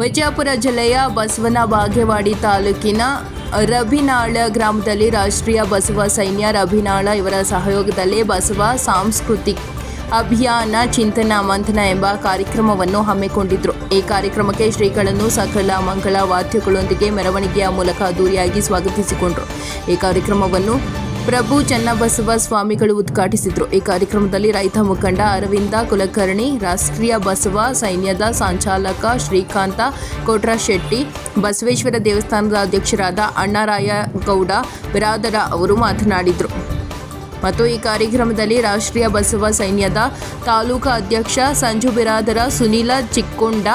ವಿಜಯಪುರ ಜಿಲ್ಲೆಯ ಬಸವನ ಬಾಗೇವಾಡಿ ತಾಲೂಕಿನ ರಭಿನಾಳ ಗ್ರಾಮದಲ್ಲಿ ರಾಷ್ಟ್ರೀಯ ಬಸವ ಸೈನ್ಯ ರಭಿನಾಳ ಇವರ ಸಹಯೋಗದಲ್ಲಿ ಬಸವ ಸಾಂಸ್ಕೃತಿಕ ಅಭಿಯಾನ ಚಿಂತನ ಮಂಥನ ಎಂಬ ಕಾರ್ಯಕ್ರಮವನ್ನು ಹಮ್ಮಿಕೊಂಡಿದ್ದರು ಈ ಕಾರ್ಯಕ್ರಮಕ್ಕೆ ಶ್ರೀಗಳನ್ನು ಸಕಲ ಮಂಗಳ ವಾದ್ಯಗಳೊಂದಿಗೆ ಮೆರವಣಿಗೆಯ ಮೂಲಕ ಅದ್ದೂರಿಯಾಗಿ ಸ್ವಾಗತಿಸಿಕೊಂಡರು. ಈ ಕಾರ್ಯಕ್ರಮವನ್ನು ಪ್ರಭು ಚನ್ನಬಸವ ಸ್ವಾಮಿಗಳು ಉದ್ಘಾಟಿಸಿದರು. ಈ ಕಾರ್ಯಕ್ರಮದಲ್ಲಿ ರೈತ ಮುಖಂಡ ಅರವಿಂದ ಕುಲಕರ್ಣಿ, ರಾಷ್ಟ್ರೀಯ ಬಸವ ಸೈನ್ಯದ ಸಂಚಾಲಕ ಶ್ರೀಕಾಂತ ಕೋಟ್ರಶೆಟ್ಟಿ, ಬಸವೇಶ್ವರ ದೇವಸ್ಥಾನದ ಅಧ್ಯಕ್ಷರಾದ ಅಣ್ಣಾರಾಯ ಗೌಡ ಬಿರಾದರ ಅವರು ಮಾತನಾಡಿದರು. ಮತ್ತು ಈ ಕಾರ್ಯಕ್ರಮದಲ್ಲಿ ರಾಷ್ಟ್ರೀಯ ಬಸವ ಸೈನ್ಯದ ತಾಲೂಕಾ ಅಧ್ಯಕ್ಷ ಸಂಜು ಬಿರಾದರ, ಸುನೀಲ ಚಿಕ್ಕೊಂಡ,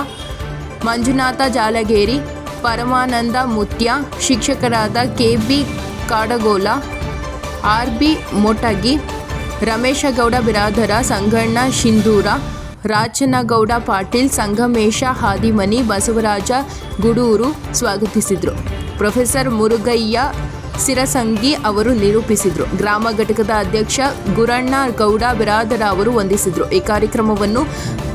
ಮಂಜುನಾಥ ಜಾಲಗೇರಿ, ಪರಮಾನಂದ ಮುತ್ಯ, ಶಿಕ್ಷಕರಾದ K B Kadagola R B Motagi, Rameshagowda Biradar, Sanganna Shindur Rajanagowda Patil, Sangamesha Hadimani, Basavaraj Gudur ಸ್ವಾಗತಿಸಿದರು. ಪ್ರೊಫೆಸರ್ ಮುರುಗಯ್ಯ ಸಿರಸಂಗಿ ಅವರು ನಿರೂಪಿಸಿದರು. ಗ್ರಾಮ ಘಟಕದ ಅಧ್ಯಕ್ಷ ಗುರಣ್ಣ ಗೌಡ ಬಿರಾದರ ಅವರು ವಂದಿಸಿದರು. ಈ ಕಾರ್ಯಕ್ರಮವನ್ನು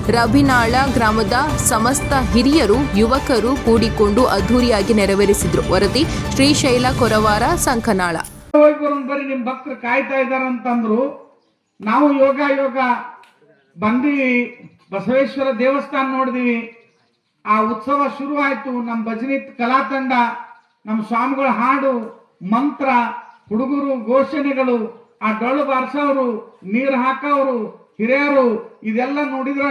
ರಬಿನಾಳ ಗ್ರಾಮದ ಸಮಸ್ತ ಹಿರಿಯರು, ಯುವಕರು ಕೂಡಿಕೊಂಡು ಅದ್ಧೂರಿಯಾಗಿ ನೆರವೇರಿಸಿದರು. ವರದಿ ಶ್ರೀಶೈಲ ಕೊರವಾರ ಸಂಕನಾಳ. ಹೋಗಿ ನಿಮ್ ಭಕ್ತರು ಕಾಯ್ತಾ ಇದಾರಂತಂದ್ರು ನಾವು ಯೋಗ ಯೋಗ ಬಂದಿವಿ ಬಸವೇಶ್ವರ ದೇವಸ್ಥಾನ ನೋಡಿದಿವಿ. ಆ ಉತ್ಸವ ಶುರು ಆಯ್ತು ನಮ್ಮ ಭಜನಿ ಕಲಾ ತಂಡ ನಮ್ಮ ಸ್ವಾಮಿಗಳ ಹಾಡು, ಮಂತ್ರ, ಹುಡುಗರು, ಘೋಷಣೆಗಳು, ಆ ಡೊಳ್ಳು ಬಾರಿಸೋರು, ನೀರು ಹಾಕೋರು ಹಿರಿಯರು, ಇದೆಲ್ಲ ನೋಡಿದ್ರ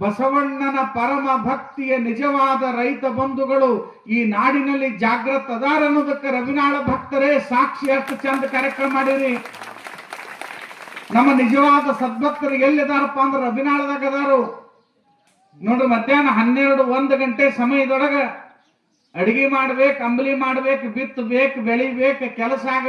ಬಸವಣ್ಣನ ಪರಮ ಭಕ್ತಿಯ ನಿಜವಾದ ರೈತ ಬಂಧುಗಳು ಈ ನಾಡಿನಲ್ಲಿ ಜಾಗೃತ ಅದಾರ ಅನ್ನೋದಕ್ಕೆ ರವಿನಾಳ ಭಕ್ತರೇ ಸಾಕ್ಷಿ ಅಷ್ಟು ಚಂದ ಕಾರ್ಯಕ್ರಮ ಮಾಡಿರಿ. ನಮ್ಮ ನಿಜವಾದ ಸದ್ಭಕ್ತರು ಎಲ್ಲಿದಾರಪ್ಪ ಅಂದ್ರೆ ರವಿನಾಳದಾಗ ಅದಾರು. ನೋಡ್ರಿ, ಮಧ್ಯಾಹ್ನ ಹನ್ನೆರಡು ಒಂದು ಗಂಟೆ ಸಮಯದೊಳಗ ಅಡಿಗೆ ಮಾಡ್ಬೇಕು, ಅಂಬಲಿ ಮಾಡ್ಬೇಕು, ಬಿತ್ತಬೇಕು, ಬೆಳಿಬೇಕು, ಕೆಲಸ ಆಗ